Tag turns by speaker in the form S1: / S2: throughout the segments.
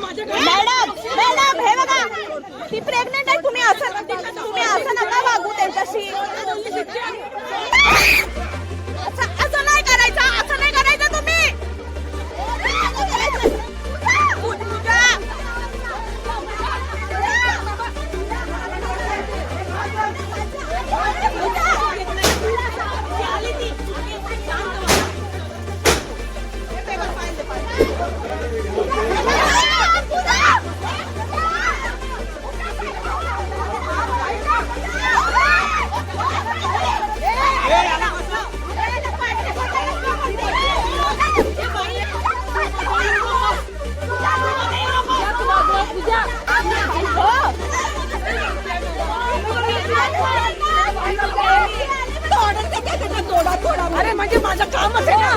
S1: Madam madam हे बघा. ती प्रेग्नेंट आहे तुम्ही असं तुम्ही असं नका वागू त्यांच्याशी. अरे म्हणजे माझं कामच आहे ना?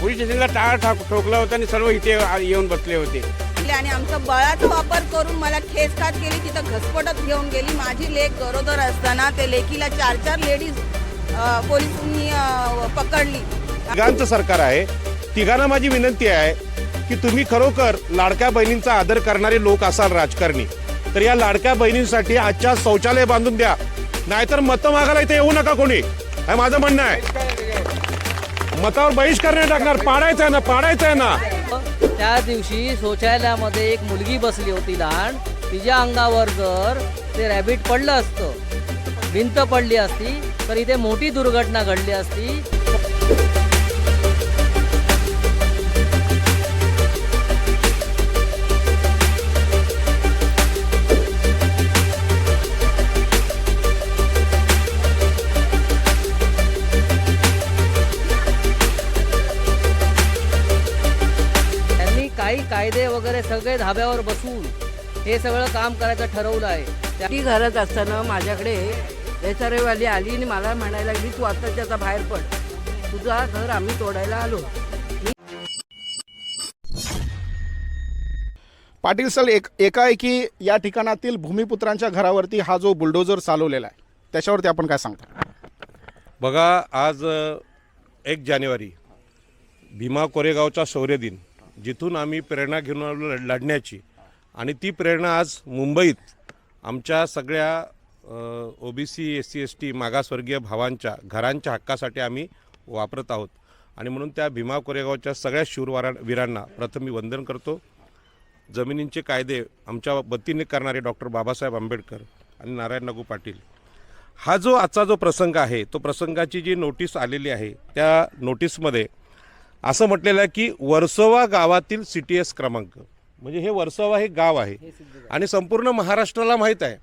S2: पोलीस स्टेशनला टाळ ठाक ठोकला होता आणि सर्व इथे आ- येऊन बसले होते.
S3: आणि आमचा बळाचा वापर करून मला ठेचखात केली तिथं घसपटत घेऊन गेली. माझी लेक गरोदर असताना ते लेकीला चार चार लेडीज पोलिसांनी अ, पकडली.
S2: तिघांचं सरकार आहे. तिघांना माझी विनंती आहे की तुम्ही खरोखर लाडक्या बहिणींचा आदर करणारे लोक असाल राजकारणी तर या लाडक्या बहिणींसाठी आजच्या शौचालय बांधून द्या. नाहीतर मतं मागायला इथे येऊ नका कोणी. हे माझं म्हणणं आहे. मतावर बहिष्कार नाही टाकणार. पाडायचं आहे ना पाडायचं आहे ना.
S4: त्या दिवशी शौचालयामध्ये एक मुलगी बसली होती लहान. तिच्या अंगावर जर ते रॅबिट पडलं असतं भिंत पडली असती तर इथे मोठी दुर्घटना घडली असती. वगैरे सगळे धाब्यावर बसवून हे सगळं काम करायचं ठरवलं आहे.
S5: ती घरात असताना माझ्याकडे वाली आली आणि मला म्हणायला लागली तू आता त्याचा बाहेर पड. तुझा घर आम्ही तोडायला आलो.
S6: पाटील सर एक एकाएकी या ठिकाणातील भूमिपुत्रांच्या घरावरती हा जो बुलडोजर चालवलेला आहे त्याच्यावरती आपण काय सांगता?
S2: बघा आज एक जानेवारी भीमा कोरेगावचा शौर्य दिन जिथून आम्ही प्रेरणा घेऊन आलो लढण्याची. आणि ती प्रेरणा आज मुंबईत आमच्या सगळ्या O B C S C S T मागासवर्गीय भावांच्या घरांच्या हक्कासाठी आम्ही वापरत आहोत. आणि म्हणून त्या भीमा कोरेगावच्या सगळ्या शूरवारा वीरांना प्रथम मी वंदन करतो. जमिनींचे कायदे आमच्या वतीने करणारे डॉक्टर बाबासाहेब आंबेडकर आणि नारायण नागू पाटील. हा जो आजचा जो प्रसंग आहे तो प्रसंगाची जी नोटीस आलेली आहे त्या नोटीसमध्ये असं म्हटलेलं आहे की वर्सोवा गावातील सी टी एस क्रमांक. म्हणजे हे वर्सोवा हे गाव आहे. आणि संपूर्ण महाराष्ट्राला माहीत आहे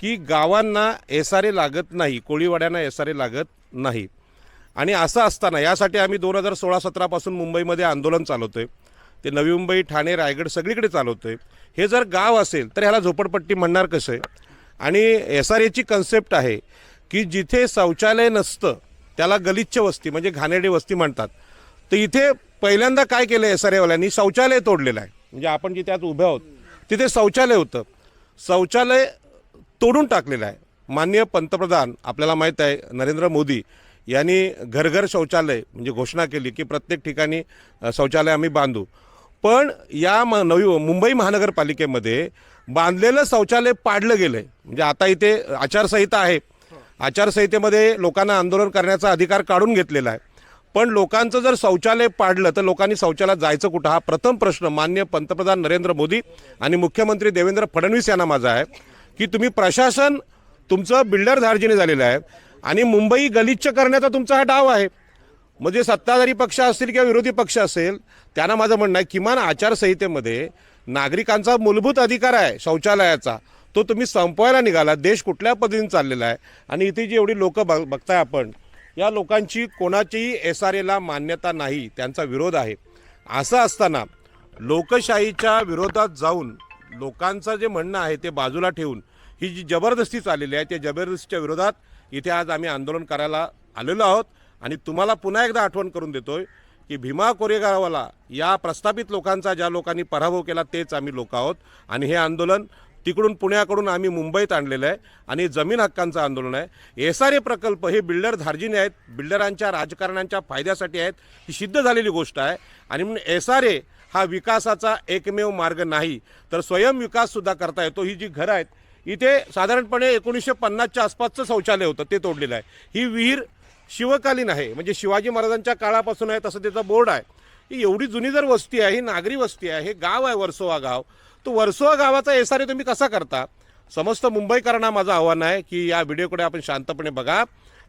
S2: की गावांना एस आर ए लागत नाही कोळीवाड्यांना एस आर ए लागत नाही. आणि असं असताना यासाठी आम्ही दोन हजार सोळा सतरापासून मुंबईमध्ये आंदोलन चालवतोय. ते नवी मुंबई ठाणे रायगड सगळीकडे चालवतोय. हे जर गाव असेल तर ह्याला झोपडपट्टी म्हणणार कसं आहे? आणि एस आर एची कन्सेप्ट आहे की जिथे शौचालय नसतं त्याला गलिच्छ वस्ती म्हणजे घाणेरडी वस्ती म्हणतात. तर इथे पहिल्यांदा काय केलं आहे आर शौचालय तोडलेलं आहे. म्हणजे आपण जिथे आज उभे आहोत तिथे शौचालय होतं. शौचालय तोडून टाकलेलं आहे. माननीय पंतप्रधान आपल्याला माहीत आहे नरेंद्र मोदी यांनी घरघर शौचालय म्हणजे घोषणा केली की प्रत्येक ठिकाणी शौचालय आम्ही बांधू. पण या म नवी मुंबई महानगरपालिकेमध्ये बांधलेलं शौचालय पाडलं गेलं आहे म्हणजे आता इथे आचारसंहिता आहे. आचारसंहितेमध्ये लोकांना आंदोलन करण्याचा अधिकार काढून घेतलेला आहे. पण लोकांचं जर शौचालय पाडलं तर लोकांनी शौचालयात जायचं कुठं? हा प्रथम प्रश्न मान्य पंतप्रधान नरेंद्र मोदी आणि मुख्यमंत्री देवेंद्र फडणवीस यांना माझा आहे की तुम्ही प्रशासन तुमचं बिल्डर धार्जिने झालेलं आहे आणि मुंबई गलिच्छ करण्याचा तुमचा हा डाव आहे. म्हणजे सत्ताधारी पक्ष असतील किंवा विरोधी पक्ष असेल त्यांना माझं म्हणणं आहे किमान आचारसंहितेमध्ये नागरिकांचा मूलभूत अधिकार आहे शौचालयाचा. तो तुम्ही संपवायला निघाला देश कुठल्या पद्धतीने चाललेला आहे? आणि इथे जी एवढी लोकं बघ बघताय आपण या लोकांची कोणाचीही एस आर एला मान्यता नाही त्यांचा विरोध आहे. असं असताना लोकशाहीच्या विरोधात जाऊन लोकांचं जे म्हणणं आहे ते बाजूला ठेवून ही जी जबरदस्ती चाललेली आहे त्या जबरदस्तीच्या विरोधात इथे आज आम्ही आंदोलन करायला आलेलो आहोत. आणि तुम्हाला पुन्हा एकदा आठवण करून देतोय की भीमा कोरेगावाला या प्रस्थापित लोकांचा ज्या लोकांनी पराभव केला तेच आम्ही लोक आहोत. आणि हे आंदोलन तिकडून पुण्याकडून आम्ही मुंबईत आणलेलं आहे आणि जमीन हक्कांचं आंदोलन आहे. एस आर ए प्रकल्प हे बिल्डर धार्जिने आहेत. बिल्डरांच्या राजकारण्यांच्या फायद्यासाठी आहेत. ही सिद्ध झालेली गोष्ट आहे. आणि म्हणून एस आर ए हा विकासाचा एकमेव मार्ग नाही. तर स्वयं विकाससुद्धा करता येतो. ही जी घरं आहेत इथे साधारणपणे एकोणीसशे पन्नासच्या आसपासचं शौचालय होतं. ते तोडलेलं आहे. ही विहीर शिवकालीन आहे. म्हणजे शिवाजी महाराजांच्या काळापासून आहे तसं त्याचा बोर्ड आहे. ही एवढी जुनी जर वस्ती आहे ही नागरी वस्ती आहे हे गाव आहे वर्सोवा गाव. तो वर्सोवा गावाचा एस आर ए तुम्ही कसा करता? समस्त मुंबईकरांना माझं आव्हान आहे की या व्हिडिओकडे आपण शांतपणे बघा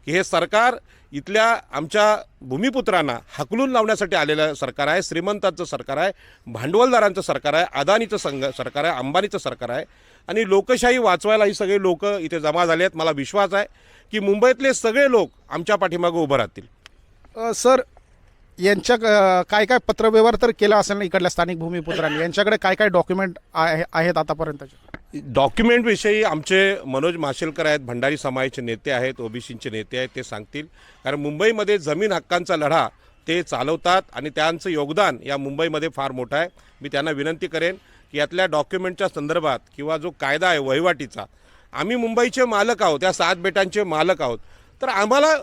S2: की हे सरकार इथल्या आमच्या भूमिपुत्रांना हकलून लावण्यासाठी आलेलं सरकार आहे श्रीमंतांचं सरकार आहे भांडवलदारांचं सरकार आहे अदानीचं संघ सरकार आहे अंबानीचं सरकार आहे. आणि लोकशाही वाचवायला ही सगळे लोक इथे जमा झाले आहेत मला विश्वास आहे की मुंबईतले सगळे लोक आमच्या पाठीमागं उभं राहतील.
S6: सर यांच्या काय काय पत्रव्यवहार तर केला असेल ना इकडल्या स्थानिक भूमिपुत्रांनी? यांच्याकडे काय काय डॉक्युमेंट आहे आहेत आतापर्यंतचे?
S2: डॉक्युमेंटविषयी आमचे मनोज माशेलकर आहेत भंडारी समाजाचे नेते आहेत ओबीसीचे नेते आहेत ते सांगतील. कारण मुंबईमध्ये जमीन हक्कांचा लढा ते चालवतात आणि त्यांचं योगदान या मुंबईमध्ये फार मोठं आहे. मी त्यांना विनंती करेन की यातल्या डॉक्युमेंटच्या संदर्भात किंवा जो कायदा आहे वहिवाटीचा आम्ही मुंबईचे मालक आहोत या सात बेटांचे मालक आहोत. तर आम्हाला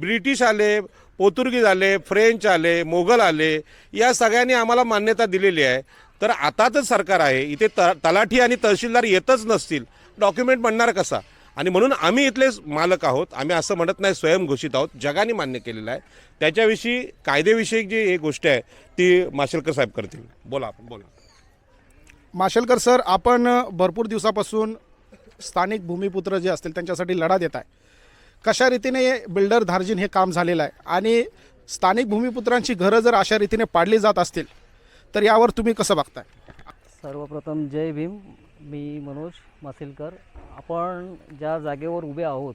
S2: ब्रिटिश आले पोर्तुगीज आले फ्रेंच आले मोगल आले या सगळ्यांनी आम्हाला मान्यता दिलेली आहे. तर आताच सरकार आहे इथे त तलाठी आणि तहसीलदार येतच नसतील. डॉक्युमेंट म्हणणार कसा? आणि म्हणून आम्ही इथले मालक आहोत आम्ही असं म्हणत नाही स्वयंघोषित आहोत. जगाने मान्य केलेलं आहे. त्याच्याविषयी कायदेविषयी जी एक गोष्ट आहे ती माशेलकर साहेब करतील. बोला आपण बोला.
S6: माशेलकर सर आपण भरपूर दिवसापासून स्थानिक भूमिपुत्र जे असतील त्यांच्यासाठी लढा देत आहे. कशा रीतीने बिल्डर धार्जिन हे काम झालेलं आहे? आणि स्थानिक भूमिपुत्रांची घरं जर अशा रीतीने पाडली जात असतील तर यावर तुम्ही कसं बघताय?
S4: सर्वप्रथम जय भीम मी मनोज मासेलकर. आपण ज्या जागेवर उभे आहोत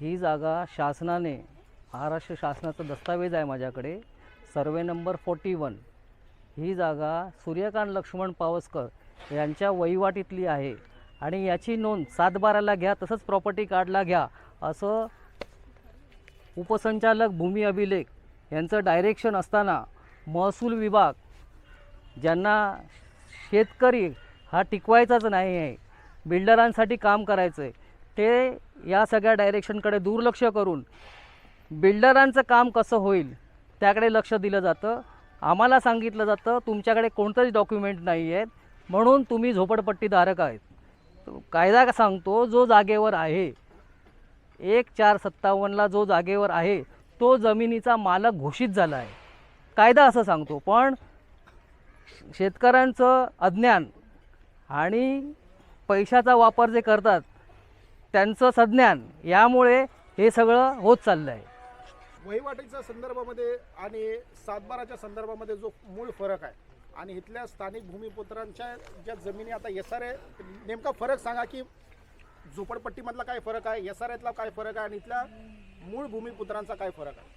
S4: ही जागा शासनाने महाराष्ट्र शासनाचा दस्तावेज आहे माझ्याकडे सर्वे नंबर फोर्टी वन. ही जागा सूर्यकांत लक्ष्मण पावसकर यांच्या वहिवाटीतली आहे. आणि याची नोंद सातबाराला घ्या तसंच प्रॉपर्टी कार्डला घ्या. असं उपसंचालक भूमी अभिलेख यांचं डायरेक्शन असताना महसूल विभाग ज्यांना शेतकरी हा टिकवायचाच नाही आहे बिल्डरांसाठी काम करायचं आहे ते या सगळ्या डायरेक्शनकडे दुर्लक्ष करून बिल्डरांचं काम कसं होईल त्याकडे लक्ष दिलं जातं. आम्हाला सांगितलं जातं तुमच्याकडे कोणतंच डॉक्युमेंट नाही आहेत म्हणून तुम्ही झोपडपट्टीधारक आहेत. कायदा सांगतो जो जागेवर आहे एक चार सत्तावन्नला जो जागेवर आहे तो जमिनीचा मालक घोषित झाला आहे. कायदा असं सांगतो पण शेतकऱ्यांचं अज्ञान आणि पैशाचा वापर जे करतात त्यांचं सज्ञान यामुळे हे सगळं होत चाललं आहे.
S6: वहिवाटीच्या संदर्भामध्ये आणि सातबाराच्या संदर्भामध्ये जो मूळ फरक आहे आणि इथल्या स्थानिक भूमिपुत्रांच्या ज्या जमिनी आता एस आर नेमका फरक सांगा की झोपडपट्टीमधला काय फरक आहे? एस आर एतला काय फरक आहे? आणि इथल्या मूळ भूमिपुत्रांचा काय फरक आहे?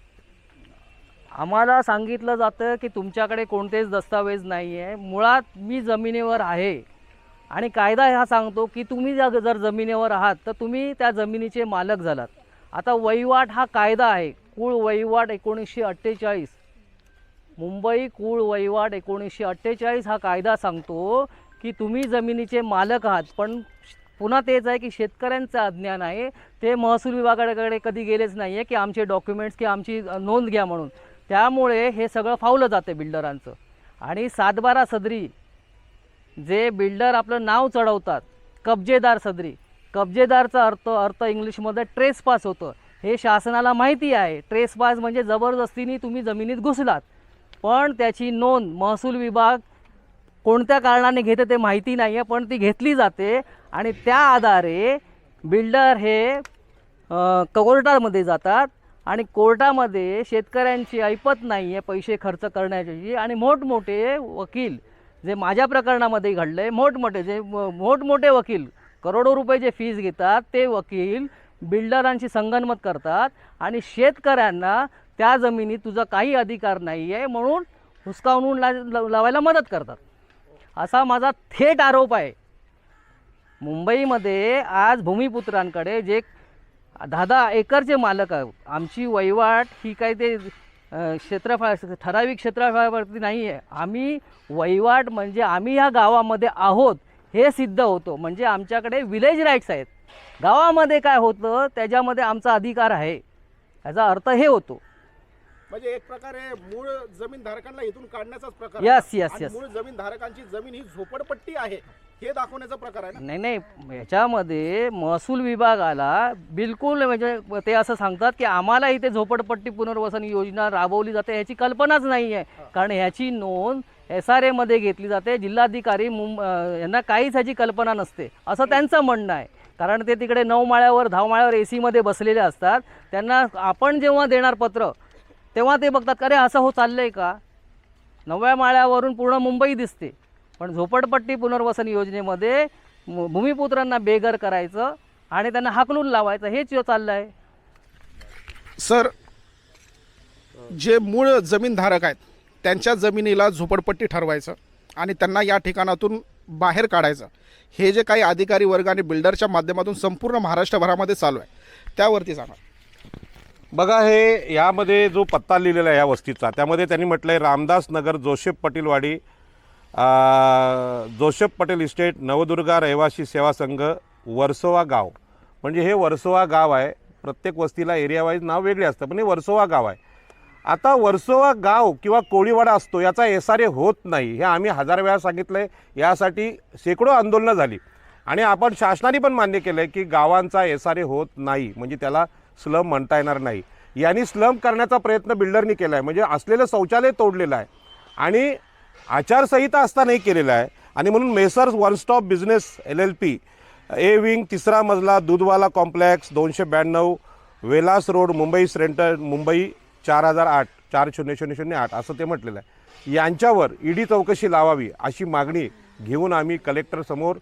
S4: आम्हाला सांगितलं जातं की तुमच्याकडे कोणतेच दस्तावेज नाही आहे मुळात मी जमिनीवर आहे. आणि कायदा हा सांगतो की तुम्ही जर जर जमिनीवर आहात तर तुम्ही त्या जमिनीचे मालक झालात. आता वहिवाट हा कायदा आहे. कुळ वहिवाट एकोणीसशे अठ्ठेचाळीस. मुंबई कुळ वहिवाट एकोणीसशे अठ्ठेचाळीस हा कायदा सांगतो की तुम्ही जमिनीचे मालक आहात पण पुन्हा तेच आहे की शेतकऱ्यांचं अज्ञान आहे. ते महसूल विभागाकडे कधी गेलेच नाही आहे की आमचे डॉक्युमेंट्स की आमची नोंद घ्या म्हणून. त्यामुळे हे सगळं फावलं जातं बिल्डरांचं आणि सातबारा सदरी जे बिल्डर आपलं नाव चढवतात कब्जेदार सदरी. कब्जेदारचा अर्थ अर्थ इंग्लिशमध्ये ट्रेस पास होतं. हे शासनाला माहिती आहे. ट्रेस पास म्हणजे जबरदस्तीने तुम्ही जमिनीत घुसलात. पण त्याची नोंद महसूल विभाग कोणत्या कारणाने घेते ते माहिती नाही आहे पण ती घेतली जाते. आणि त्या आधारे बिल्डर हे कोर्टामध्ये जातात आणि कोर्टामध्ये शेतकऱ्यांची ऐपत नाही आहे पैसे खर्च करण्याची. आणि मोठमोठे वकील जे माझ्या प्रकरणामध्ये घडलं आहे मोठमोठे जे मोठमोठे वकील करोडो रुपये जे फीज घेतात ते वकील बिल्डरांशी संगनमत करतात आणि शेतकऱ्यांना त्या जमिनीत तुझा काही अधिकार नाही आहे म्हणून हुसकावून ला- लावायला मदत करतात. असा माझा थेट आरोप आहे. मुंबईमध्ये आज भूमिपुत्रांकडे जे दहा दहा एकरचे मालक आहेत. आमची वहिवाट ही काय ते क्षेत्रफळा क्षेत्रफळ ठराविक क्षेत्रफळावरती नाही आहे. आम्ही वहिवाट म्हणजे आम्ही ह्या गावामध्ये आहोत हे सिद्ध होतो. म्हणजे आमच्याकडे विलेज राईट्स आहेत. गावामध्ये काय होतं त्याच्यामध्ये आमचा अधिकार आहे. याचा अर्थ हे होतो.
S6: म्हणजे एक प्रकारे मूळ जमीन धारकांना इथून काढण्याचाच प्रकार
S4: yes,
S6: आणि
S4: yes.
S6: मूळ जमीन धारकांची जमीन ही झोपडपट्टी आहे. हे दाखवण्याचा प्रकार आहे ना?
S4: नाही नाही याच्यामध्ये महसूल विभागाला बिलकुल म्हणजे ते असं सांगतात की आम्हाला इथे झोपडपट्टी पुनर्वसन योजना राबवली जाते ह्याची कल्पनाच नाही आहे. कारण ह्याची नोंद एस आर एमध्ये घेतली जाते. जिल्हाधिकारी अं, यांना काहीच ह्याची कल्पना नसते. असं त्यांचं म्हणणं आहे. कारण ते तिकडे नऊ माळ्यावर धावमाळ्यावर ए सीमध्ये बसलेले असतात. त्यांना आपण जेव्हा देणार पत्र तेव्हा ते बघतात का अरे असं हो चाललं आहे का? नव्या माळ्यावरून पूर्ण मुंबई दिसते. पण झोपडपट्टी पुनर्वसन योजनेमध्ये भूमिपुत्रांना बेघर करायचं आणि त्यांना हाकलून लावायचं हेच चाललं आहे
S6: सर जे मूळ जमीनधारक आहेत त्यांच्या जमिनीला झोपडपट्टी ठरवायचं आणि त्यांना या ठिकाणातून बाहेर काढायचं. हे जे काही अधिकारी वर्ग आणि बिल्डरच्या माध्यमातून संपूर्ण महाराष्ट्रभरामध्ये चालू आहे त्यावरती सांगा
S2: बघा हे यामध्ये जो पत्ता लिहिलेला आहे या वस्तीचा त्यामध्ये त्यांनी म्हटलं आहे Ramdas Nagar Joseph Patelwadi Joseph Patel estate Navdurga रहिवासी सेवा संघ वर्सोवा गाव. म्हणजे हे वर्सोवा गाव आहे. प्रत्येक वस्तीला एरियावाईज नाव वेगळे असतं पण हे वर्सोवा गाव आहे. आता वर्सोवा गाव किंवा कोळीवाडा असतो याचा एस आर ए होत नाही. हे आम्ही हजार वेळा सांगितलं आहे यासाठी शेकडो आंदोलनं झाली. आणि आपण शासनाने पण मान्य केलं आहे की गावांचा एस आर ए होत नाही. म्हणजे त्याला स्लम म्हणता येणार नाही. यांनी स्लम करण्याचा प्रयत्न बिल्डरनी केला आहे म्हणजे असलेलं शौचालय तोडलेलं आहे. आणि आचारसंहिता असतानाही केलेला आहे. आणि म्हणून messrs one stop business L L P A wing तिसरा मजला दूधवाला कॉम्प्लेक्स दोनशे ब्याण्णव वेलास रोड मुंबई सेंटर मुंबई चार हजार आठ चार शून्य शून्य शून्य आठ असं ते म्हटलेलं आहे. यांच्यावर ईडी चौकशी लावावी अशी मागणी घेऊन आम्ही कलेक्टरसमोर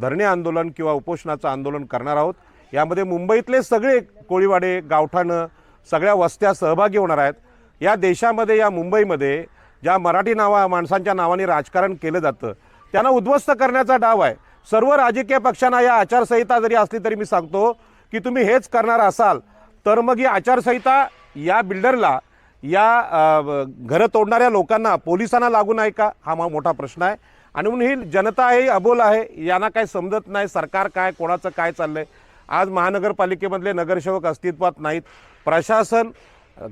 S2: धरणे आंदोलन किंवा उपोषणाचं आंदोलन करणार आहोत. यामध्ये मुंबईतले सगळे कोळीवाडे गावठाणं सगळ्या वस्त्या सहभागी होणार आहेत. या देशामध्ये या मुंबईमध्ये ज्या मराठी नावा माणसांच्या नावाने राजकारण केलं जातं त्यांना उद्ध्वस्त करण्याचा डाव आहे. सर्व राजकीय पक्षांना या आचारसंहिता जरी असली तरी मी सांगतो की तुम्ही हेच करणार असाल तर मग ही आचारसंहिता या बिल्डरला या घरं तोडणाऱ्या लोकांना पोलिसांना लागू नाही का? हा मा- मोठा प्रश्न आहे. आणि म्हणून ही जनता आहे अबोल आहे यांना काय समजत नाही सरकार काय कोणाचं काय चाललं आहे आज महानगरपालिकेमधले नगरसेवक अस्तित्वात नाहीत. प्रशासन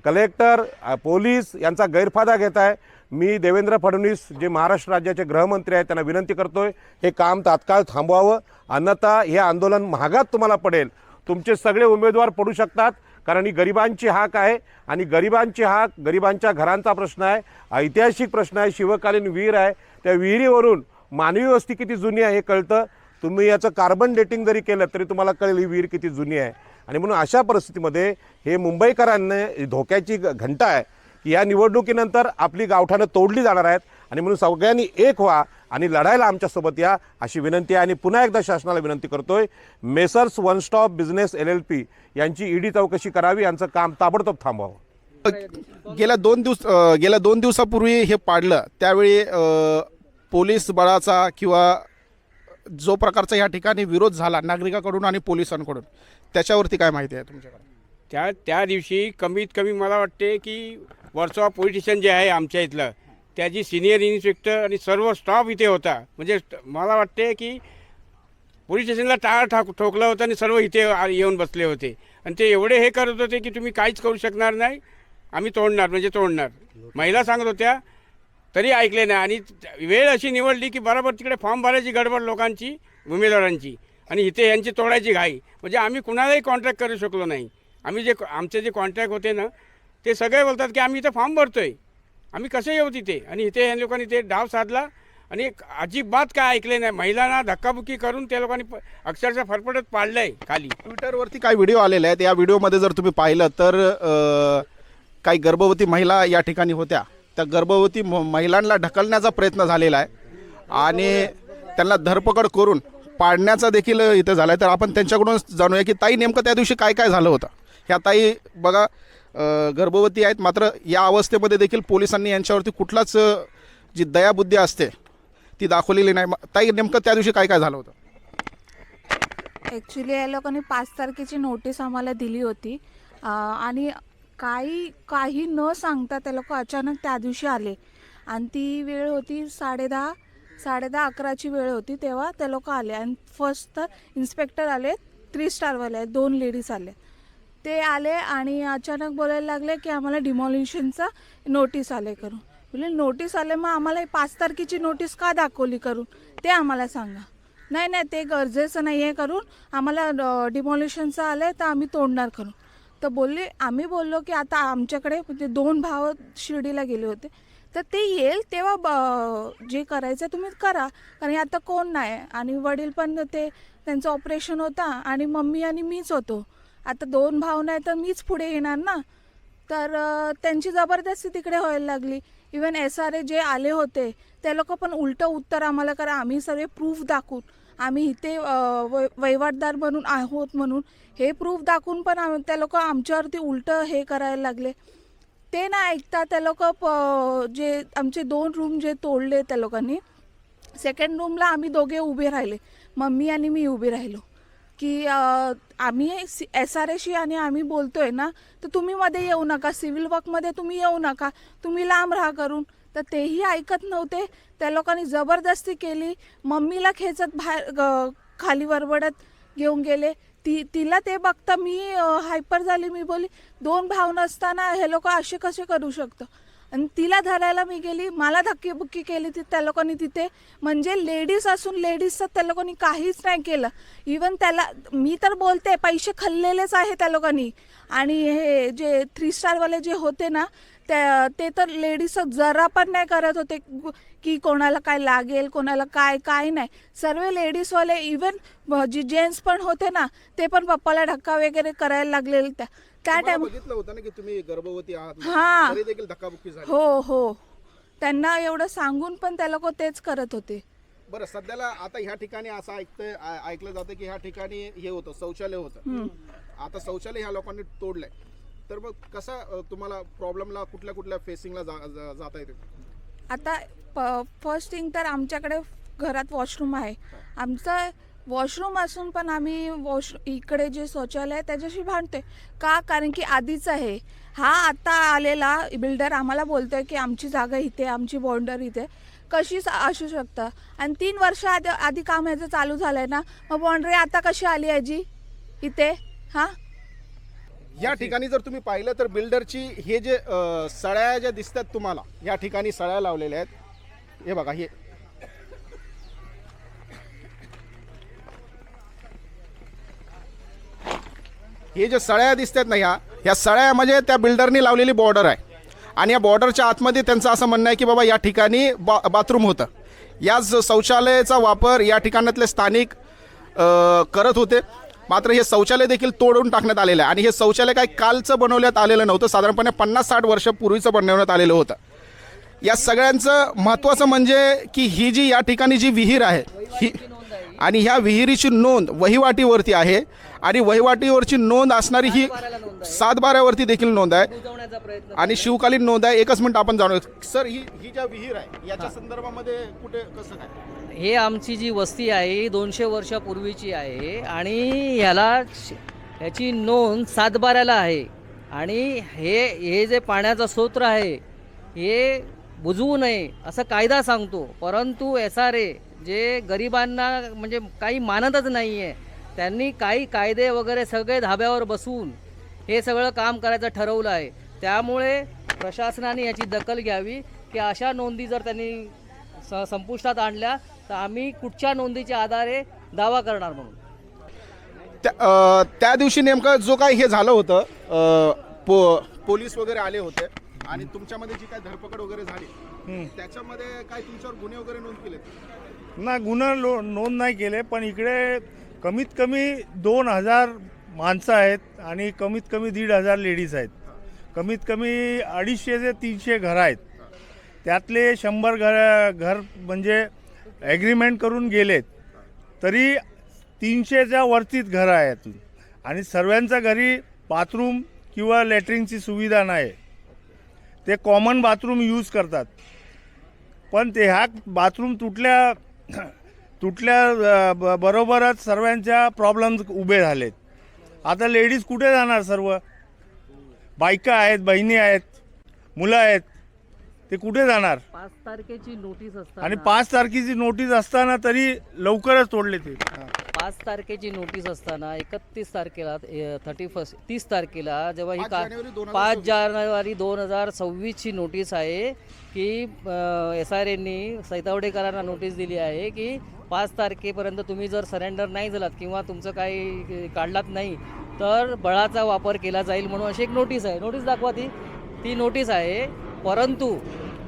S2: कलेक्टर पोलीस यांचा गैरफायदा घेत आहे. मी देवेंद्र फडणवीस जे महाराष्ट्र राज्याचे गृहमंत्री आहेत त्यांना विनंती करतोय हे काम तात्काळ थांबवावं. अन्यथा हे आंदोलन महागात तुम्हाला पडेल. तुमचे सगळे उमेदवार पडू शकतात कारण ही गरिबांची हाक आहे आणि गरिबांची हाक गरिबांच्या घरांचा प्रश्न आहे ऐतिहासिक प्रश्न आहे शिवकालीन विहीर आहे. त्या विहिरीवरून मानवी वस्ती किती जुनी आहे हे कळतं. तुम्ही याचं कार्बन डेटिंग जरी केलं तरी तुम्हाला कळेल ही विहीर किती जुनी आहे. आणि म्हणून अशा परिस्थितीमध्ये हे मुंबईकरांनी धोक्याची घंटा आहे की या निवडणुकीनंतर आपली गावठाणं तोडली जाणार आहेत. आणि म्हणून सगळ्यांनी एक व्हा आणि लढायला आमच्यासोबत या अशी विनंती आहे. आणि पुन्हा एकदा शासनाला विनंती करतोय messrs one stop business L L P यांची ईडी चौकशी करावी यांचं काम ताबडतोब थांबवावं.
S6: गेल्या दोन दिवस गेल्या दोन दिवसापूर्वी हे पाडलं. त्यावेळी पोलीस बळाचा किंवा जो प्रकारचा या ठिकाणी विरोध झाला नागरिकाकडून आणि पोलिसांकडून त्याच्यावरती काय माहिती आहे तुमच्याकडे?
S7: त्या त्या दिवशी कमीत कमी मला वाटते की वर्सोवा पोलीस स्टेशन जे आहे आमच्या इथलं त्याची सिनियर इन्स्पेक्टर आणि सर्व स्टाफ इथे होता. म्हणजे मला वाटते की पोलीस स्टेशनला टाळ ठाक ठोकलं होतं आणि सर्व इथे येऊन बसले होते. आणि ते एवढे हे करत होते की तुम्ही काहीच करू शकणार नाही आम्ही तोडणार म्हणजे तोडणार. महिला सांगत होत्या तरी ऐकले नाही. आणि वेळ अशी निवडली की बरोबर तिकडे फॉर्म भरायची गडबड लोकांची उमेदवारांची. आणि इथे यांची तोडायची घाई. म्हणजे आम्ही कुणालाही कॉन्ट्रॅक्ट करू शकलो नाही. आम्ही जे आमचे जे कॉन्ट्रॅक्ट होते ना ते सगळे बोलतात की आम्ही इथं फॉर्म भरतोय. आम्ही कसे येऊ तिथे? आणि इथे या लोकांनी ते डाव साधला. आणि अजिबात काय ऐकले नाही. महिलांना धक्काबुक्की करून त्या लोकांनी प- अक्षरशः फरफटत पाडलंय खाली.
S6: ट्विटरवरती काही व्हिडिओ आलेले आहेत? या व्हिडिओमध्ये जर तुम्ही पाहिलं तर काही गर्भवती महिला या ठिकाणी होत्या. त्या गर्भवती म- महिलांना ढकलण्याचा प्रयत्न झालेला आहे. आणि त्यांना धरपकड करून पाडण्याचा देखील इथं झाला आहे तर आपण त्यांच्याकडून जाणूया की ताई नेमकं त्या दिवशी काय काय झालं होतं? ह्या ताई बघा गर्भवती आहेत. मात्र या अवस्थेमध्ये देखील पोलिसांनी यांच्यावरती कुठलाच जी दयाबुद्धी असते ती दाखवलेली नाही. ताई नेमकं त्या दिवशी काय काय झालं होतं?
S8: ॲक्च्युली या लोकांनी पाच तारखेची नोटीस आम्हाला दिली होती. आणि काही काही न सांगता ते लोक अचानक त्या दिवशी आले. आणि ती वेळ होती साडेदहा साडे दहा अकराची वेळ होती तेव्हा ते लोक आले. आणि फर्स्ट तर इन्स्पेक्टर आले थ्री स्टारवाले आहेत दोन लेडीज आले. ते आले आणि अचानक बोलायला लागले की आम्हाला डिमॉलिशनचा नोटीस आले करून. बोले नोटीस आले? मग आम्हाला पाच तारखेची नोटीस का दाखवली करून? ते आम्हाला सांगा. नाही नाही ते गरजेचं नाही आहे करून. आम्हाला डिमॉलिशनचं आलं आहे तर आम्ही तोडणार करून. तर बोलले आम्ही बोललो की आता आमच्याकडे ते दोन भाव शिर्डीला गेले होते. तर ते येईल तेव्हा ब जे करायचं तुम्ही करा. कारण आता कोण नाही. आणि वडील पण ते त्यांचं ऑपरेशन होता आणि मम्मी आणि मीच होतो. आता दोन भाव नाही तर मीच पुढे येणार ना. तर त्यांची जबरदस्ती तिकडे व्हायला लागली. इवन एस आर ए जे आले होते ते लोक पण उलटं उत्तर आम्हाला करा. आम्ही सगळे प्रूफ दाखवून आम्ही इथे व वहिवाटदार म्हणून आहोत म्हणून हे प्रूफ दाखवून पण आम त्या लोक आमच्यावरती उलटं हे करायला लागले. ते ना ऐकता त्या लोक जे आमचे दोन रूम जे तोडले त्या लोकांनी सेकंड रूमला आम्ही दोघे उभे राहिले. मम्मी आणि मी उभे राहिलो. की आम्ही एस आर एशी आणि आम्ही बोलतोय ना तर तुम्ही मध्ये येऊ नका. सिव्हिल वर्कमध्ये तुम्ही येऊ नका. तुम्ही लांब राहा करून. तर तेही ऐकत नव्हते. त्या लोकांनी जबरदस्ती केली. मम्मीला खेचत बाहेर ग- खाली वरवडत घेऊन गेले. ती तिला ते बघता मी हायपर झाली. मी बोली दोन भाव नसताना हे लोक असे कसे करू शकतं? आणि तिला धरायला मी गेली. मला धक्कीबुक्की केली ती त्या लोकांनी तिथे. म्हणजे लेडीज असून लेडीजचं त्या लोकांनी काहीच नाही केलं. इवन त्याला मी तर बोलते पैसे खाल्लेलेच आहे त्या लोकांनी. आणि हे जे थ्री स्टारवाले जे होते ना त्या ते तर लेडीजचं जरा पण नाही करत होते. की कोणाला काय लागेल कोणाला काय काय नाही. सर्व लेडीजवाले इवन जे जेंट्स पण होते ना ते पण पप्पाला धक्का वगैरे करायला लागलेले त्या त्या टाइम
S6: बघितलं होतं ना की तुम्ही गर्भवती आहात
S8: हा.
S6: तरी देखील धक्काबुक्की झाली.
S8: हो हो. त्यांना एवढं सांगून पण त्या लोक तेच करत होते.
S6: बरं सध्याला आता ह्या ठिकाणी असं ऐकतंय आ- ऐकलं जातं की ह्या ठिकाणी हे होतं शौचालय होतं. आता शौचालय ह्या लोकांनी तोडलंय. तर मग कसा अ, तुम्हाला प्रॉब्लेमला कुठल्या कुठल्या फेसिंगला जाता येते?
S8: आता प फर्स्ट थिंग तर आमच्याकडे घरात वॉशरूम आहे. आमचं वॉशरूम असून पण आम्ही वॉश इकडे जे शौचालय आहे त्याच्याशी भांडतोय. का? कारण की आधीच आहे. हा आता आलेला बिल्डर आम्हाला बोलतोय की आमची जागा इथे आमची बॉर्डर इथे. कशी असू शकतं? आणि तीन वर्ष आधी आधी काम ह्याचं चालू झालं आहे ना. मग बाउंड्री आता कशी आली आहे जी इथे? हां?
S6: या ठिकाणी जर तुम्ही पाहिलं तर बिल्डरची हे जे अ, सळ्या ज्या दिसतात तुम्हाला या ठिकाणी सळ्या लावलेल्या आहेत. हे बघा हे. हे जे सळ्या दिसतात ना ह्या ह्या सळ्या म्हणजे त्या बिल्डरनी लावलेली बॉर्डर आहे. आणि या बॉर्डरच्या आतमध्ये त्यांचं असं म्हणणं आहे की बाबा या ठिकाणी बा बाथरूम होतं. याच शौचालयाचा वापर या ठिकाणातले स्थानिक अ, करत होते. मात्र हे शौचालय देखील तोडून टाकण्यात आलेलं आहे. आणि हे शौचालय काही कालचं बनवण्यात आलेलं नव्हतं. साधारणपणे पन्नास साठ वर्षापूर्वीचं बनवण्यात आलेलं होतं. या सगळ्यांचं महत्त्वाचं म्हणजे की ही जी या ठिकाणी जी विहीर आहे ही आणि ह्या विहिरीची नोंद वहिवाटीवरती आहे. आणि वहिवाटीवरची नोंद असणारी ही सात देखील नोंद आहे. आणि शिवकालीन नोंद आहे. एकच मिनिट आपण जाणू सर ही ही ज्या विहीर आहे याच्या संदर्भामध्ये कुठे कसं काय?
S4: हे आमची जी वस्ती आहे ही दोनशे वर्षापूर्वीची आहे आणि ह्याला श- ह्याची नोंद सातबाऱ्याला आहे. आणि हे हे जे पाण्याचा स्रोत आहे हे बुजवू नये असं कायदा सांगतो. परंतु एस आर ए जे गरिबांना म्हणजे काही मानतच नाही आहे त्यांनी काही कायदे वगैरे सगळे धाब्यावर बसून हे सगळं काम करायचं ठरवलं आहे. त्यामुळे प्रशासनाने याची दखल घ्यावी की अशा नोंदी जर त्यांनी स संपुष्टात आणल्या तर आम्ही कुठच्या नोंदीच्या आधारे दावा करणार म्हणून.
S6: त्या त्या दिवशी नेमकं जो काय हे झालं होतं पो पोलीस वगैरे आले होते आणि तुमच्यामध्ये जी काय धरपकड वगैरे झाली त्याच्यामध्ये काय तुमच्यावर गुन्हे वगैरे नोंद केले
S9: ना गुन्हा लो नोंद नाही केले पण इकडे कमीत कमी दोन हजार माणसं आहेत आणि कमीत कमी दीड हजार लेडीज आहेत. कमीत कमी अडीचशे ते तीनशे घरं आहेत. त्यातले शंभर घर घर म्हणजे ॲग्रीमेंट करून गेलेत तरी तीनशेच्या वरतीच घरं आहेत. आणि सर्वांच्या घरी बाथरूम किंवा लॅटरिनची सुविधा नाही. ते कॉमन बाथरूम यूज करतात. पण ते ह्या बाथरूम तुटल्या तुटल्या ब- बरोबरच सर्वांच्या प्रॉब्लेम्स उभे झालेत. आता लेडीज कुठे जाणार सर्व? बायका आहेत बहिणी आहेत मुलं आहेत. ते कुठे जाणार?
S4: पाच तारखेची नोटीस असताना.
S9: आणि पाच तारखेची नोटीस असताना तरी लवकरच तोडले ते.
S4: पाच तारखेची नोटीस असताना एकतीस तारखेला थर्टी फर्स्ट तीस तारखेला जेव्हा ही का
S6: जानेवारी दोन हजार
S4: पाच जानेवारी दोन हजार सव्वीसची नोटीस आहे की एस आर एननी सैतावडेकरांना नोटीस दिली आहे की पाच तारखेपर्यंत तुम्ही जर सरेंडर नाही झालात किंवा तुमचं काही काढलात नाही तर बळाचा वापर केला जाईल म्हणून अशी एक नोटीस आहे. नोटीस दाखवा ती. ती नोटीस आहे परंतु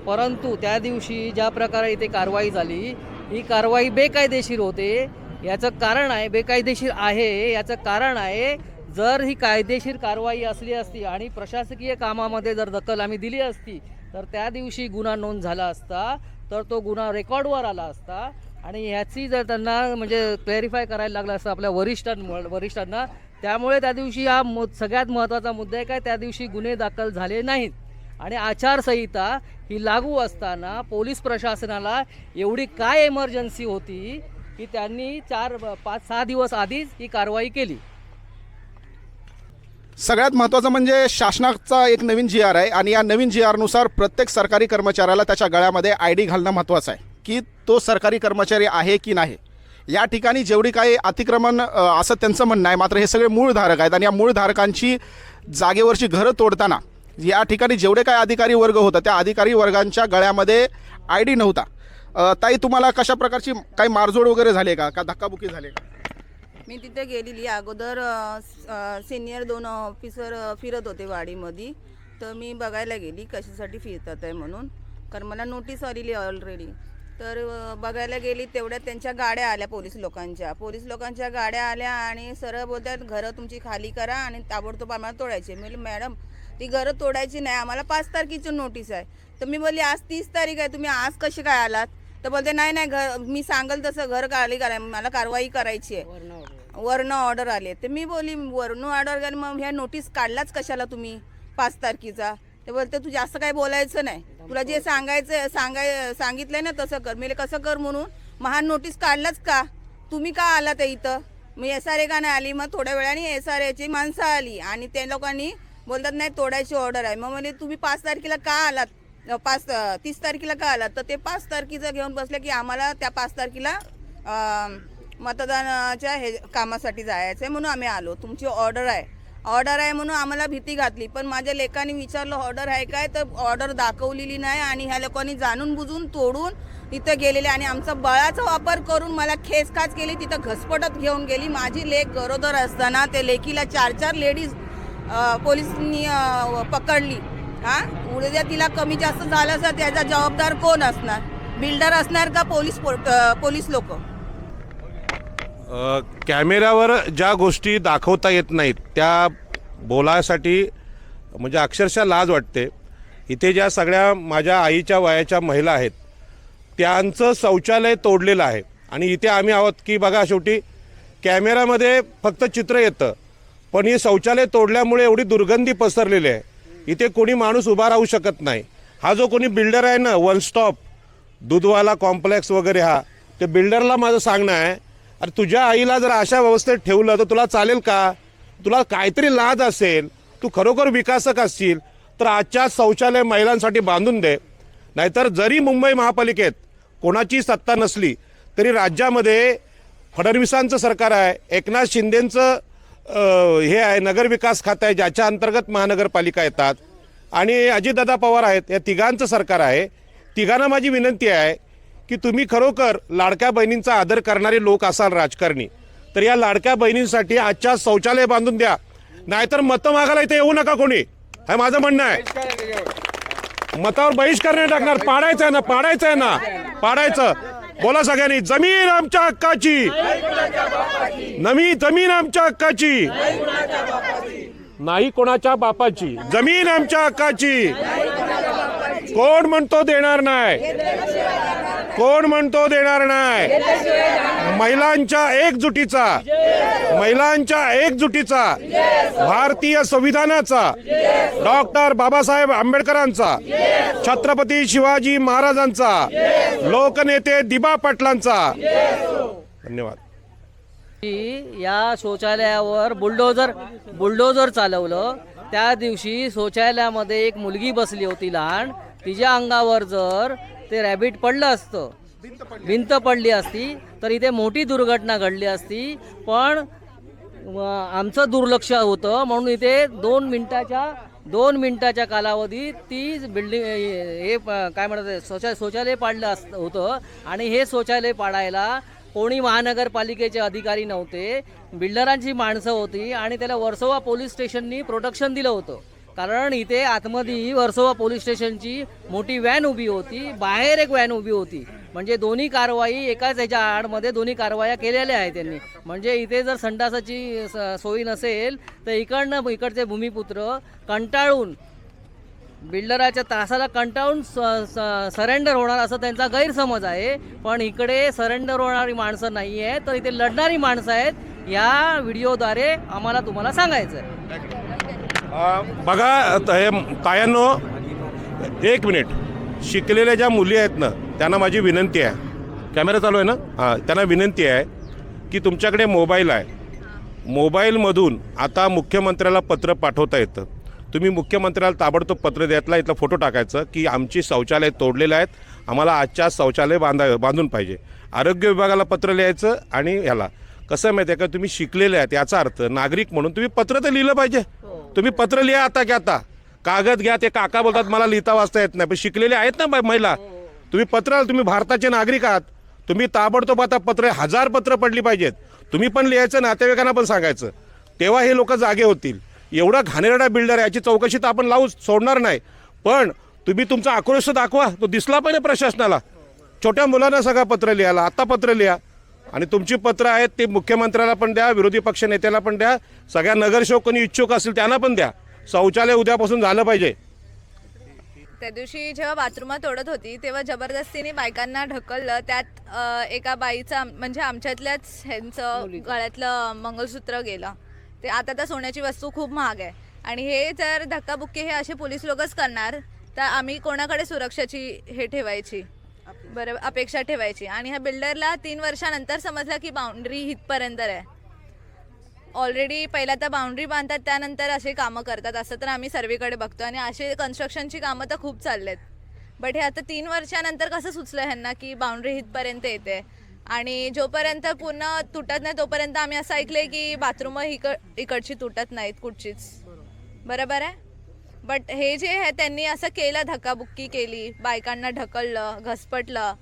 S4: परंतु त्या दिवशी ज्या प्रकारे इथे कारवाई झाली ही कारवाई बेकायदेशीर होते. याचं कारण आहे बेकायदेशीर आहे. याचं कारण आहे जर ही कायदेशीर कारवाई असली असती आणि प्रशासकीय कामामध्ये जर दखल आम्ही दिली असती तर त्या दिवशी गुन्हा नोंद झाला असता तर तो गुन्हा रेकॉर्डवर आला असता. आणि ह्याची जर त्यांना म्हणजे क्लॅरिफाय करायला लागलं असतं आपल्या वरिष्ठांमुळे वरिष्ठांना त्यामुळे त्या दिवशी हा सगळ्यात महत्त्वाचा मुद्दा आहे काय? त्या दिवशी गुन्हे दाखल झाले नाहीत. आणि आचारसंहिता ही लागू असताना पोलीस प्रशासनाला एवढी काय इमर्जन्सी होती की त्यांनी चार पाच सहा दिवस आधीच ही कारवाई केली.
S6: सगळ्यात महत्त्वाचं म्हणजे शासनाचा एक नवीन जी आर आहे आणि या नवीन जी आरनुसार प्रत्येक सरकारी कर्मचाऱ्याला त्याच्या गळ्यामध्ये आय डी घालणं महत्त्वाचं आहे की तो सरकारी कर्मचारी आहे की नाही. या ठिकाणी जेवढी काही अतिक्रमण असं त्यांचं म्हणणं आहे मात्र हे सगळे मूळ धारक आहेत आणि या मूळ धारकांची जागेवरची घरं तोडताना या ठिकाणी जेवढे काय अधिकारी वर्ग होता त्या अधिकारी वर्गांच्या गळ्यामध्ये आय डी नव्हता. ताई तुम्हाला कशा प्रकारची काही मारझोड वगैरे झाली का? का धक्काबुक्की झाली का?
S3: मी तिथे गेलेली अगोदर सिनियर दोन ऑफिसर फिरत होते वाडीमध्ये. तर मी बघायला गेली कशासाठी फिरतात आहे म्हणून. कारण मला नोटीस आलेली ऑलरेडी तर बघायला गेली तेवढ्यात त्यांच्या गाड्या आल्या पोलीस लोकांच्या. पोलीस लोकांच्या गाड्या आल्या आणि सरळ बोलतात घरं तुमची खाली करा आणि ताबडतोब आम्हाला तोडायचे. मी मॅडम ती घरं तोडायची नाही. आम्हाला पाच तारखेची नोटीस आहे. तर मी बोलली आज तीस तारीख आहे. तुम्ही आज कसे काय आलात? तर बोलते नाही नाही घर मी सांगल तसं. घर खाली करा. मला कारवाई करायची आहे. वरनं ऑर्डर आले. तर मी बोली वरनं ऑर्डर आली मग ह्या नोटीस काढलाच कशाला तुम्ही पाच तारखेचा? ते बोलते तू जास्त काही बोलायचं नाही. तुला जे सांगायचं सांगाय सांगितलंय ना तसं कर. मी कसं कर म्हणून हा नोटीस काढलाच का? तुम्ही का आला ते इथं? मी एस आर ए का नाही आली? मग थोड्या वेळाने एस आर एची माणसं आली आणि त्या लोकांनी बोलतात नाही तोडायची ऑर्डर आहे. मग म्हणजे तुम्ही पाच तारखेला का आलात? पाच तीस तारखेला का आलात? तर ते पाच तारखेचं घेऊन बसले की आम्हाला त्या पाच तारखेला मतदानाच्या हे कामासाठी जायचं आहे म्हणून आम्ही आलो. तुमची ऑर्डर आहे. ऑर्डर आहे म्हणून आम्हाला भीती घातली. पण माझ्या लेखाने विचारलं ऑर्डर आहे काय? तर ऑर्डर दाखवलेली नाही आणि ह्या लोकांनी जाणून बुजून तोडून तिथं गेलेले आणि आमचा बळाचा वापर करून मला खेसखास केली तिथं घसपटत घेऊन गेली. माझी लेख गरोदर असताना ते लेखीला चार चार लेडीज पोलिसांनी पकडली. हा? उद्या तिला कमी जास्त झालं असं त्याचा जबाबदार कोण असणार? बिल्डर असणार का पोलीस पोलीस लोक?
S2: कॅमेऱ्यावर ज्या गोष्टी दाखवता येत नाहीत त्या बोलायसाठी म्हणजे अक्षरशः लाज वाटते. इथे ज्या सगळ्या माझ्या आईच्या वयाच्या महिला आहेत त्यांचं शौचालय तोडलेलं आहे. आणि इथे आम्ही आहोत की बघा शेवटी कॅमेऱ्यामध्ये फक्त चित्र येतं. पण ही शौचालय तोडल्यामुळे एवढी दुर्गंधी पसरलेली आहे. इथे कोणी माणूस उभा राहू शकत नाही. हा जो कोणी बिल्डर आहे ना वन स्टॉप दुधवाला कॉम्प्लेक्स वगैरे हा ते बिल्डरला माझं सांगणं आहे अरे तुझ्या आईला जर अशा व्यवस्थेत ठेवलं तर तुला चालेल का? तुला काहीतरी लाज असेल तू खरोखर विकासक असशील तर आजच्या शौचालय महिलांसाठी बांधून दे. नाहीतर जरी मुंबई महापालिकेत कोणाची सत्ता नसली तरी राज्यामध्ये फडणवीसांचं सरकार आहे एकनाथ शिंदेंचं हे आहे नगरविकास खातं आहे ज्याच्या अंतर्गत महानगरपालिका येतात. आणि अजितदादा पवार आहेत या तिघांचं सरकार आहे. तिघांना माझी विनंती आहे की तुम्ही खरोखर लाडक्या बहिणींचा आदर करणारे लोक असाल राजकारणी तर या लाडक्या बहिणींसाठी आजच्या शौचालय बांधून द्या. नाहीतर मतं मागायला इथे येऊ नका कोणी. हे माझं म्हणणं आहे. मतावर बहिष्कार नाही टाकणार. पाडायचं आहे ना पाडायचं आहे ना. पाडायचं. बोला सगळ्यांनी जमीन आमच्या हक्काची. नवी जमीन आमच्या हक्काची. नाही कोणाच्या बापाची. जमीन आमच्या हक्काची. कोण म्हणतो देणार नाही? कोण म्हणतो देणार नाही? महिलांच्या एकजुटीचा महिलांच्या एकजुटीचा भारतीय संविधानाचा डॉक्टर बाबासाहेब आंबेडकरांचा छत्रपती शिवाजी महाराजांचा लोकनेते दिबा पाटलांचा. धन्यवाद.
S4: की या शौचालयावर बुलडोजर बुलडोजर चालवलं. त्या दिवशी शौचालयामध्ये एक मुलगी बसली होती लहान. तिच्या अंगावर जर ते रॅबिट पडलं असतं
S6: भिंत पडली
S4: असती तर इथे मोठी दुर्घटना घडली असती. पण आमचं दुर्लक्ष होतं म्हणून इथे दोन मिनिटाच्या दोन मिनिटाच्या कालावधीत ती बिल्डिंग हे काय म्हणतात शौचा शौचालय पाडलं अस होतं. आणि हे शौचालय पाडायला कोणी महानगरपालिकेचे अधिकारी नव्हते. बिल्डरांची माणसं होती आणि त्याला वर्सोवा पोलीस स्टेशननी प्रोटेक्शन दिलं होतं. कारण इथे आतमध्ये वर्सोवा पोलीस स्टेशनची मोठी व्हॅन उभी होती बाहेर एक व्हॅन उभी होती. म्हणजे दोन्ही कारवाई एकाच ह्याच्या आडमध्ये दोन्ही कारवाया केलेल्या आहेत त्यांनी. म्हणजे इथे जर संडासाची स- नसेल तर इकडनं इकडचे भूमिपुत्र कंटाळून बिल्डराच्या तासाला कंटाळून सरेंडर होणार असं त्यांचा गैरसमज आहे. पण इकडे सरेंडर होणारी माणसं नाही आहेत तर इथे लढणारी माणसं आहेत. या व्हिडिओद्वारे आम्हाला तुम्हाला सांगायचं आहे
S2: बघा हे तायांनो एक मिनिट. शिकलेल्या ज्या मुली आहेत ना त्यांना माझी विनंती आहे. कॅमेरा चालू आहे ना? हां त्यांना विनंती आहे की तुमच्याकडे मोबाईल आहे. मोबाईलमधून आता मुख्यमंत्र्याला पत्र पाठवता येतं. तुम्ही मुख्यमंत्र्याला ताबडतोब पत्र द्यायला इथला फोटो टाकायचं की आमची शौचालय तोडलेलं आहेत. आम्हाला आजच्या शौचालय बांधा बांधून पाहिजे. आरोग्य विभागाला पत्र लिहायचं आणि ह्याला. कसं आहे माहिती आहे का? तुम्ही शिकलेले आहेत याचा अर्थ नागरिक म्हणून तुम्ही पत्र तर लिहिलं पाहिजे. तुम्ही पत्र लिहा आता की आता. कागद घ्या ते काका बोलतात मला लिहिता वाचता येत नाही. पण शिकलेले आहेत ना महिला. तुम्ही पत्र तुम्ही भारताचे नागरिक आहात. तुम्ही ताबडतोब आता पत्र हजार पत्र पडली पाहिजेत. तुम्ही पण लिहायचं नातेवाईकांना पण सांगायचं. तेव्हा हे लोक जागे होतील. एवढा घाणेरडा बिल्डर आहे याची चौकशी तर आपण लावू सोडणार नाही. पण तुम्ही तुमचा आक्रोश दाखवा तो दिसला पाहिजे प्रशासनाला. छोट्या मुलांना सगळा पत्र लिहायला आत्ता पत्र लिहा. आणि तुमची पत्र आहेत ते मुख्यमंत्र्याला पण द्या विरोधी पक्ष नेत्याला पण द्या सगळ्या नगरसेवक कोणी इच्छुक असतील त्यांना पण द्या. शौचालय उद्यापासून झालं पाहिजे.
S1: त्या दिवशी जेव्हा बाथरूमात तोडत होती तेव्हा जबरदस्तीने बायकांना ढकललं. त्यात एका बाईचा म्हणजे आमच्यातल्याच ह्यांचं गळ्यातलं मंगळसूत्र गेलं. ते आता तर सोन्याची वस्तू खूप महाग आहे. आणि हे जर धक्काबुक्की हे असे पोलीस लोकच करणार तर आम्ही कोणाकडे सुरक्षाची हे ठेवायची? बरं अपेक्षा ठेवायची. आणि ह्या बिल्डरला तीन वर्षानंतर समजलं की बाउंड्री हितपर्यंत आहे. ऑलरेडी पहिला तर बाउंड्री बांधतात त्यानंतर असे कामं करतात. असं तर आम्ही सर्वेकडे बघतो. आणि असे कन्स्ट्रक्शनची कामं तर खूप चाललेत. बट हे आता तीन वर्षानंतर कसं सुचलं ह्यांना की बाउंड्री हितपर्यंत येते? आणि जोपर्यंत पूर्ण तुटत नाही तोपर्यंत आम्ही असं ऐकले की बाथरूम इकड इकडची तुटत नाहीत कुठचीच. बरोबर आहे? बट हे जे आहे त्यांनी असं केलं धक्काबुक्की केली बायकांना ढकललं घसपटलं.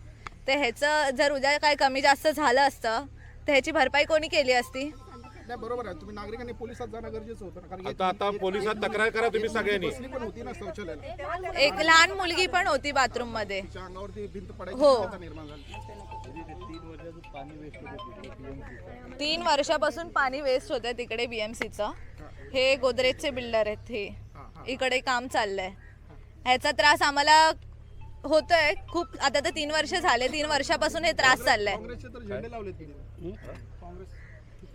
S1: तर ह्याचं जर उद्या काय कमी जास्त झालं असतं तर ह्याची भरपाई कोणी केली असती?
S6: नाही बरोबर आहे. तुम्ही नागरिकांनी पोलिसात जाणं गरजेचं होतं ना. कारण
S2: आता आता पोलिसात तक्रार करा तुम्ही सगळ्यांनी.
S6: बसली पण होती ना शौचालयाला.
S1: एक लहान मुलगी पण होती बाथरूममध्ये
S6: तिच्या अंगावरती भिंत पडायची
S1: हो.
S6: शक्यता निर्माण झाली.
S1: तीन वर्षापासून पाणी वेस्ट होतंय तिकडे बीएमसीचं हे गोदरेजचे बिल्डर आहेत हे. इकडे काम चाललंय. ह्याचा त्रास आम्हाला होतोय. खूप आता तर तीन वर्ष झाले. तीन वर्षापासून हे त्रास चाललाय.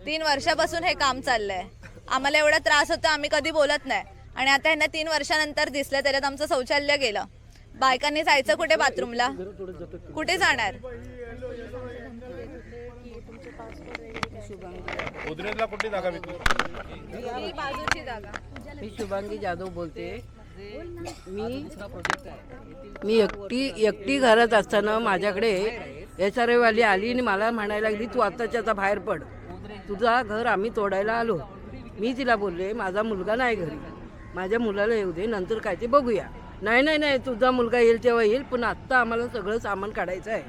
S1: तीन. वर्षापासून हे काम चाललंय. आम्हाला एवढा त्रास होतो आम्ही कधी बोलत नाही. आणि आता ह्यांना तीन वर्षानंतर दिसलं त्याच्यात आमचं शौचालय गेलं. बायकांनी जायचं कुठे बाथरूमला? कुठे जाणार?
S2: गोदरेजला कुठली जागा
S1: बाजूची जागा.
S5: मी शुभांगी जाधव बोलते. मी मी एकटी एकटी घरात असताना माझ्याकडे एस आर वाली आली आणि मला म्हणायला लागली तू आत्ताच्या आता बाहेर पड. तुझा घर आम्ही तोडायला आलो. मी तिला बोलले माझा मुलगा नाही घरी. माझ्या मुलाला येऊ दे नंतर काय ते बघूया. नाही नाही नाही तुझा मुलगा येईल तेव्हा येईल पण आत्ता आम्हाला सगळं सामान काढायचं आहे.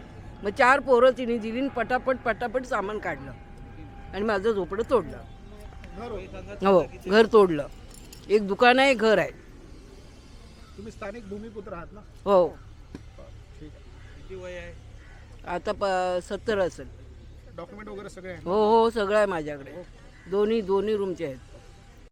S5: मग चार पोरं तिने दिली आणि पटापट पटापट सामान काढलं. आणि माझं झोपडं तोडलं. हो घर तोडलं. एक दुकान आहे घर आहे.
S6: तुम्ही स्थानिक भूमिपुत्र आहात ना?
S5: हो. आता प सत्तर असेल.
S6: डॉक्युमेंट वगैरे सगळे आहे?
S5: हो हो सगळं आहे माझ्याकडे. दोन्ही दोन्ही रूमचे आहेत.